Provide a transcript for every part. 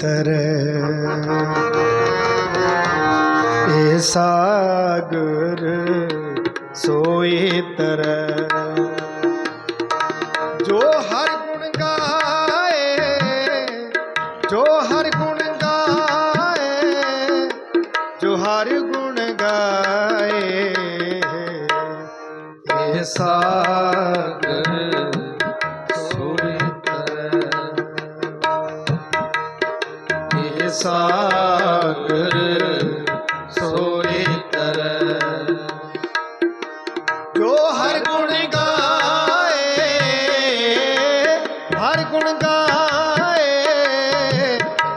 ਤਰ। ਏ ਸਾਗਰ ਸੋਏ ਤਰ। ਸਾਗਰ ਸੋਈ ਤਰ। ਜੋ ਹਰ ਗੁਣ ਗਾਏ, ਹਰ ਗੁਣ ਗਾਏ,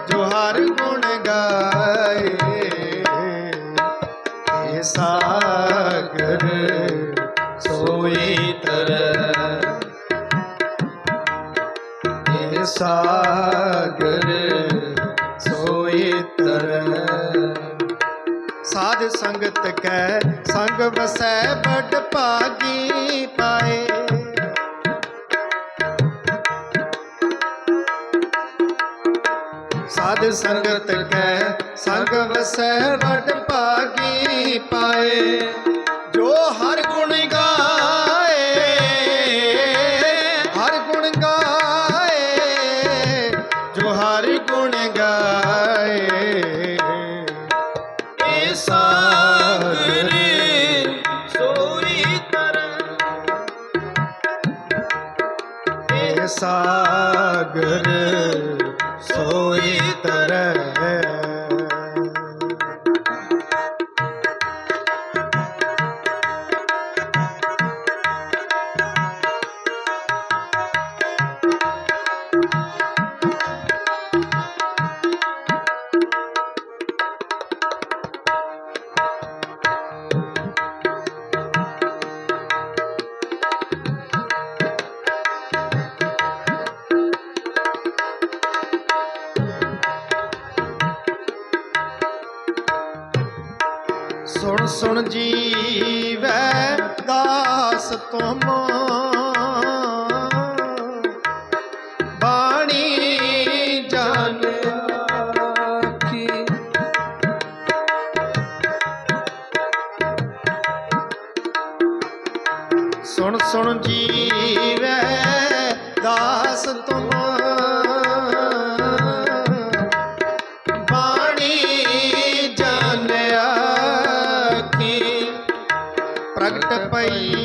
ਜੋ ਹਰ ਗੁਣ ਗਾਏ, ਇਹ ਸਾਗਰ ਸੋਈ ਤਰ। ਇਹ ਸਾਗਰ ਸੰਗਤ ਕੈ, ਸੰਗ ਵਸੈ ਬੜ ਭਾਗੀ ਪਾਏ। ਸਾਧ ਸੰਗਤ ਕੈ, ਸੰਗ ਵਸੈ ਬੜ ਭਾਗੀ ਪਾਏ। ਜੋ ਹਰ ਗੁਣ ਗਾ ਸਾਗਰ ਸੋਈ ਤਰ ਸੁਣ ਸੁਣ ਜੀਵੈ ਦਾਸ ਤੁਮ। ਬਾਣੀ ਜਾਣਿਆ ਕੀ ਪ੍ਰਗਟ ਪਈ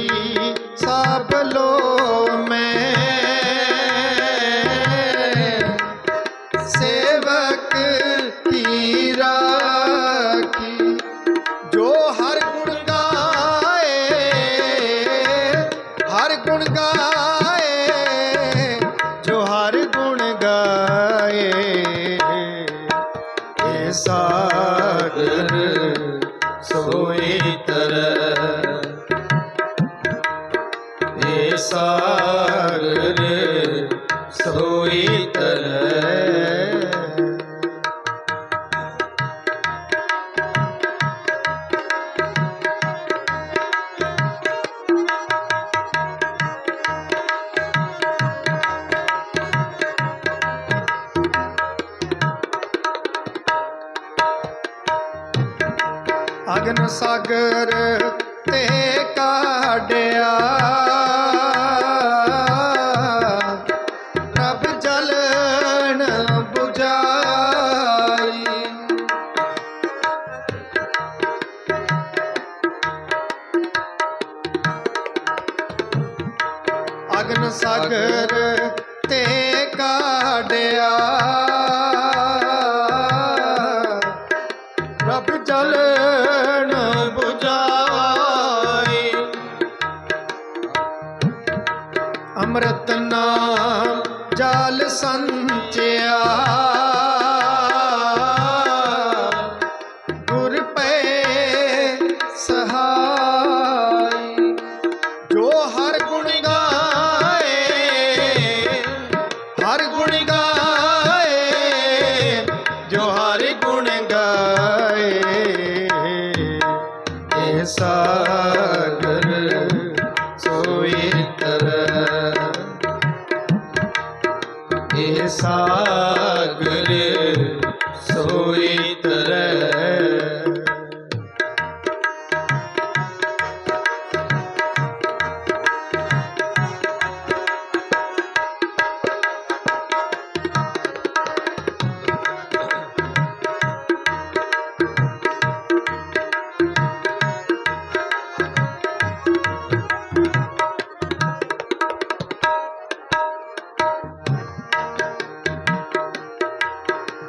ਸਾਗਰ ਸੋਈ ਤਰ ਅਗਨ ਸਾਗਰ ਤੇ ਕਾਢਿਆ। ਕਾਢਿਆ ਰੱਬ ਜਲਨ 부ਜਾਈ ਅੰਮ੍ਰਿਤ ਨਾਮ ਜਲ ਸੰਚਿਆ। ਗੁਰ ਪੈ ਸਹਾਈ। ਜੋ ਹਰ ਗੁਣ ਗਾਏ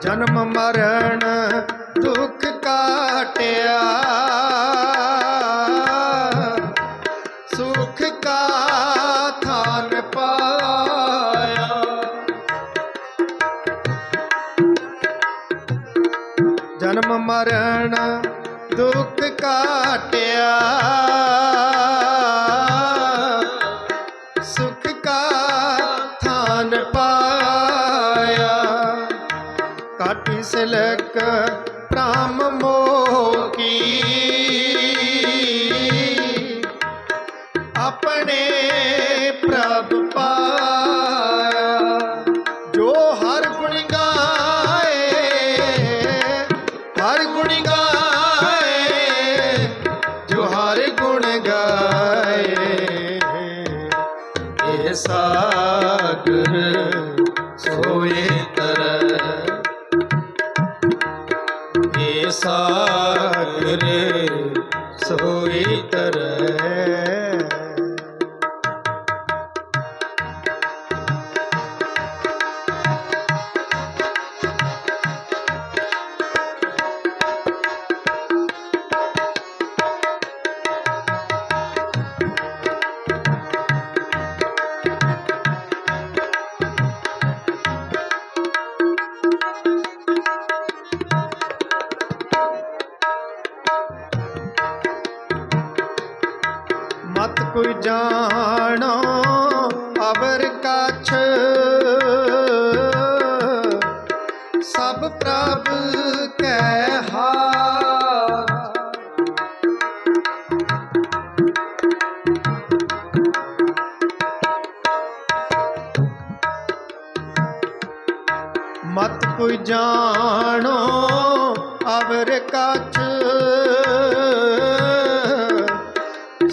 ਜਨਮ ਮਰਨ ਦੁੱਖ ਕਾਟਿਆ ਸੁਖ ਕਾ ਥਾਨ ਪਾਇਆ ਜਨਮ ਮਰਨ ਦੁੱਖ ਕਾਟਿਆ ਸੁਖ ਕਾ ਸਿਲਕ ਰਾਮ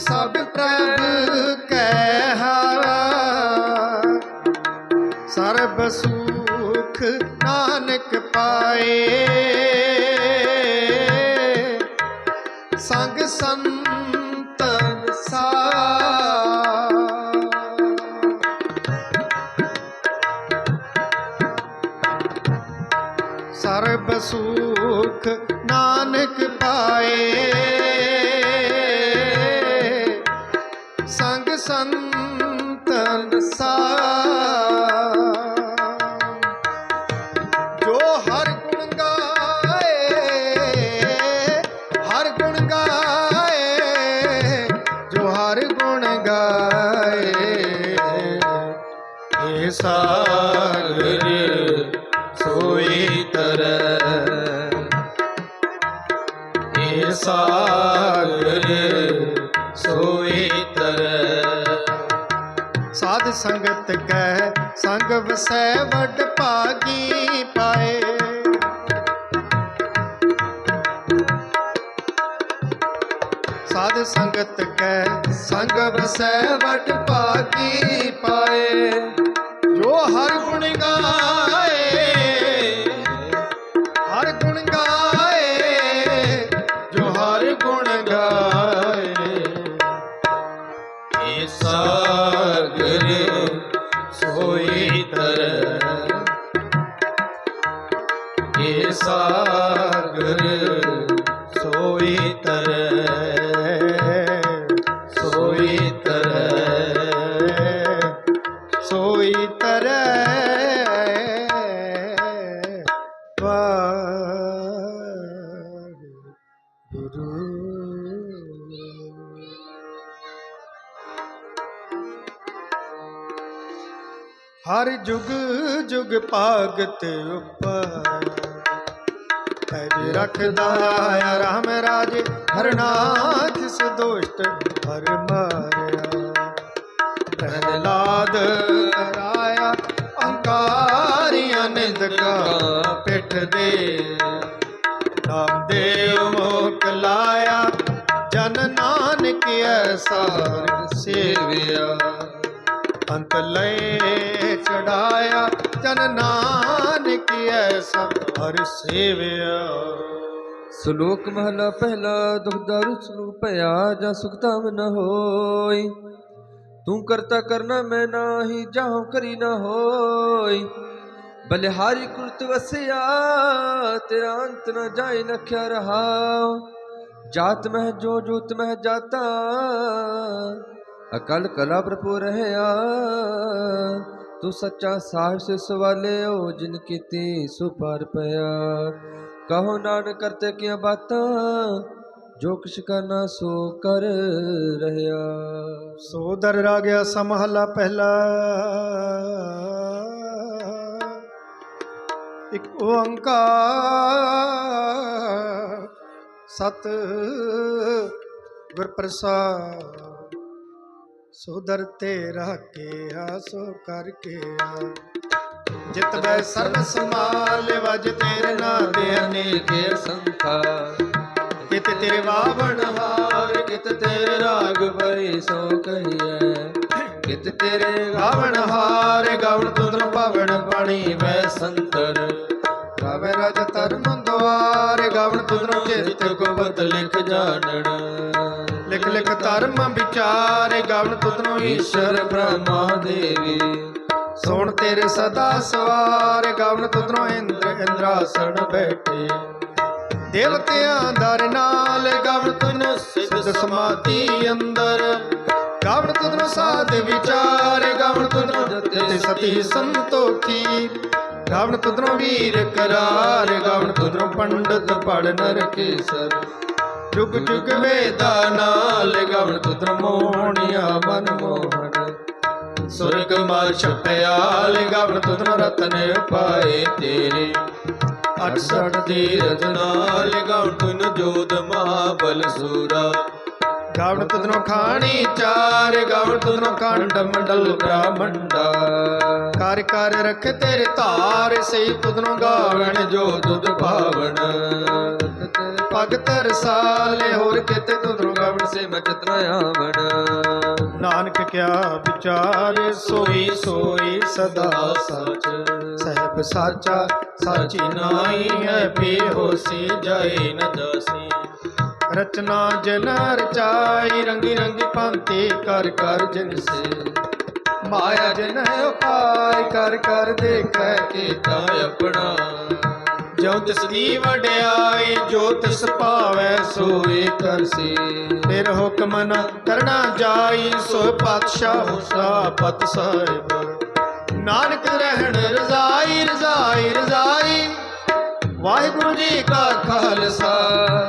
ਸਭ ਪ੍ਰਭ ਕੈ ਹਾਰਾ। ਸਰਬ ਸੁਖ ਨਾਨਕ ਪਾਏ। ਸੰਗ ਸੰਤਨ ਸਾ ਸਰਬ ਸੁਖ ਨਾਨਕ ਪਾਏ। ਸੰਤਨ ਸਾ ਜੋ ਹਰ ਗੁਣ ਗਾਏ, ਹਰ ਗੁਣ ਗਾਏ, ਜੋ ਹਰ ਗੁਣ ਗਾਏ ਏ ਸਾਗਰ ਸੋਈ ਤਰ ਇਹ ਸਾਗਰ ਸੋਈ ਸਾਧ ਸੰਗਤ ਕੈ ਸੰਗ ਵਸੈ ਵਡ ਭਾਗੀ ਪਾਏ। ਸਾਧ ਸੰਗਤ ਕੈ ਸੰਗ ਵਸੈ ਵਡ ਭਾਗੀ ਪਾਏ। ਜੋ ਹਰ ਗੁਣ ਗਾਏ ਸਾਗਰ ਸੋਈ ਤਰ ਸੋਈ ਤਰ ਸੋਈ ਤਰ। ਗੁਰੂ ਹਰ ਜੁਗ ਜੁਗ ਭਾਗਤ ਉਪਰ ਤਜ ਰਖਦਾ ਆ ਰਾਮ ਰਾਜੇ, ਹਰਨਾਥ ਸਦੋਸ਼ਟ ਹਰ ਮਾਰਿਆ। ਪ੍ਰਹਿਲਾਦ ਰਾਇਆ ਅਹੰਕਾਰੀ ਅਨੰਦ ਕਾ ਪਿੱਠ ਦੇ। ਨਾਮਦੇਵ ਮੋਕ ਲਾਇਆ, ਜਨ ਨਾਨਕ ਐਸਾ ਸੇਵਿਆ। ਅੰਤ ਲੈ ਚੜਾਇਆ, ਜਨ ਨਾਨਕ ਐਸਾ ਹਰ ਸੇਵਿਆ। ਸ਼ਲੋਕ ਮਹਲਾ ਪਹਿਲਾ, ਦੁਖ ਦਾਰੂ ਸੁ ਭਇਆ ਜਾਂ ਸੁਖ ਨ ਹੋਈ। ਤੂੰ ਕਰਤਾ ਕਰਨਾ ਮੈਂ ਨਾਹੀ ਜਾਹਉ ਕਰੀ ਨਾ ਹੋਈ। ਬਲਿਹਾਰੀ ਕੁਰਤ ਵਸਿਆ, ਤੇਰਾ ਅੰਤ ਨ ਜਾਏ ਲਖਿਆ ਰਹਾ ਜਾਤ ਮਹਿ ਜੋ ਜੋਤ ਮਹਿ ਜਾਤਾ, ਅਕਲ ਕਲਾ ਪ੍ਰਭੂ ਰਹਿਆ। ਤੂੰ ਸੱਚਾ ਸਾਹਿਬ ਸੇ ਸਵਾਲਿਓ, ਜਿਨ ਕੀਤੀ ਸੁਪਰ ਪਿਆ। ਕਹੋ ਨਾਨਕ ਕਰਤੇ ਕੀਆਂ ਬਾਤਾਂ, ਜੋ ਕਿਛ ਕਰਨਾ ਸੋ ਕਰ ਰਹਿਆ। ਸੋ ਦਰ ਰਾਗਿਆ ਸਮਹਲਾ ਪਹਿਲਾ। ਇੱਕ ਓੰਕਾਰ, ਸਤ ਗੁਰ ਪ੍ਰਸਾਦ ਸੋ ਦਰ ਤੇ ਸੋ ਕਰਕੇ ਆ। ਜਿਤ ਬੈ ਸਰਬ ਸਮਾਲ ਵਜ ਤੇਰੇ ਨਾਂ ਦੇ ਅਨੇਕੇ ਸੰਖਾ ਕਿਤ ਤੇਰੇ ਵਾਵਣ ਹਾਰ, ਕਿਤ ਤੇਰੇ ਰਾਗ ਭਈ ਸੋ ਕਹੀਐ। ਕਿਤ ਤੇਰੇ ਗਾਵਣ ਹਾਰ, ਗਾਵਣ ਤੁਧਰ ਭਵਨ ਪਾਣੀ ਮੈਂ ਸੰਤਰ। ਗਾਵੇ ਰਜ ਧਰਮ ਦੁਆਰ ਗਾਵਣ ਤੁਧਰ ਚਿਤ ਗੁਪਤ ਲਿਖ ਜਾਣਨ ਲਿਖ ਲਿਖ ਧਰਮ ਵਿਚਾਰ ਗਾਵਣ ਤੁਧਰੋਂ ਈਸ਼ਰ ਬ੍ਰਹਮਾ ਦੇਵੀ ਸੁਣ ਤੇਰੇ ਸਦਾ ਸਵਾਰ ਗਾਵਣ ਤੁਧਰੋਂ ਇੰਦਰ ਇੰਦਰਾਸਣ ਬੈਠੇ। ਦੇਵਤਿਆਂ ਦਰ ਨਾਲ ਗਾਵਣ ਤੁਨ ਸਿੱਧ ਸਮਾਧੀ ਅੰਦਰ। ਤੁਧਰੋਂ ਸਤੀ ਸੰਤੋਖੀ ਗਾਵਣ ਤੁਧਰੋਂ ਵੀਰ ਕਰਾਰ ਗਾਵਣ ਤੁਧਰੋਂ ਪੰਡਤ ਪੜ ਨਰਕੇਸਰ ਜੁਗ ਜੁਗ ਵੇਦਾ ਨਾਲ, ਗਵਨ ਤੁਦਰ ਮੋਹਣਿਆ ਮਨ ਮੋਹਨ ਸੁਰਗ ਮਾ ਛਪਿਆਲ ਗਵਨ ਤੁਦਰ ਰਤਨ ਪਾਏ ਤੇਰੇ। ਅਠ ਸਠ ਤੀਰਥ ਨਾਲ, ਗਵਨ ਤੁਨ ਜੋਦ ਮਹਾਬਲ ਸੂਰਾ। ਗਵਨ ਤੁਦਨੋਂ ਖਾਣੀ ਚਾਰ ਗਵਨ ਤੁਦਨੋਂ ਖੰਡ ਮੰਡਲ ਬ੍ਰਾਹਮੰਡਾ ਕਰ ਕਰ ਰਖ ਤੇਰੇ ਧਾਰ, ਸਹੀ ਤੁਦਨੋਂ ਗਾਵਣ ਜੋ ਤੁਧ ਭਾਵਨ ਭਗਤ ਰਸਾਲੇ, ਹੋਰ ਕਿਤੇ ਤੁਧਰੋਂ ਗਵਨ ਸੇ ਮਚਤਨਾ ਆਵਣ। ਨਾਨਕ ਕਿਆ ਵਿਚਾਰ, ਸੋਈ ਸੋਈ ਸਦਾ ਸਚ। ਸਹਿਬ ਸਾਚਾ, ਸਾਚੀ ਨਾਈ ਹੈ ਬੇਹੋਸੀ ਜਾਏ ਨ ਜਾਸੀ। ਰਚਨਾ ਜਨ ਰਚਾਈ ਰੰਗੀ ਰੰਗੀ ਪੰਤੇ ਕਰ ਕਰ ਜਿਨ ਸੇ ਮਾਇਆ ਜਨ ਉਪਾਇ ਕਰ ਕਰ ਦੇਖੈ ਕੀਤਾ ਆਪਣਾ। ਜੋ ਤਿਸ ਦੀ ਵਡਿਆਈ, ਜੋ ਤਿਸ ਭਾਵੈ ਸੋਏ ਕਰਸੀ ਫਿਰ ਹੁਕਮ ਨ ਕਰਨਾ ਜਾਈ, ਸੋ ਪਾਤਸ਼ਾਹ ਸਾਪਤ ਸਾਹਿਬ। ਨਾਨਕ ਰਹਿਣ ਰਜ਼ਾਈ ਰਜ਼ਾਈ ਰਜ਼ਾਈ। ਵਾਹਿਗੁਰੂ ਜੀ ਕਾ ਖਾਲਸਾ।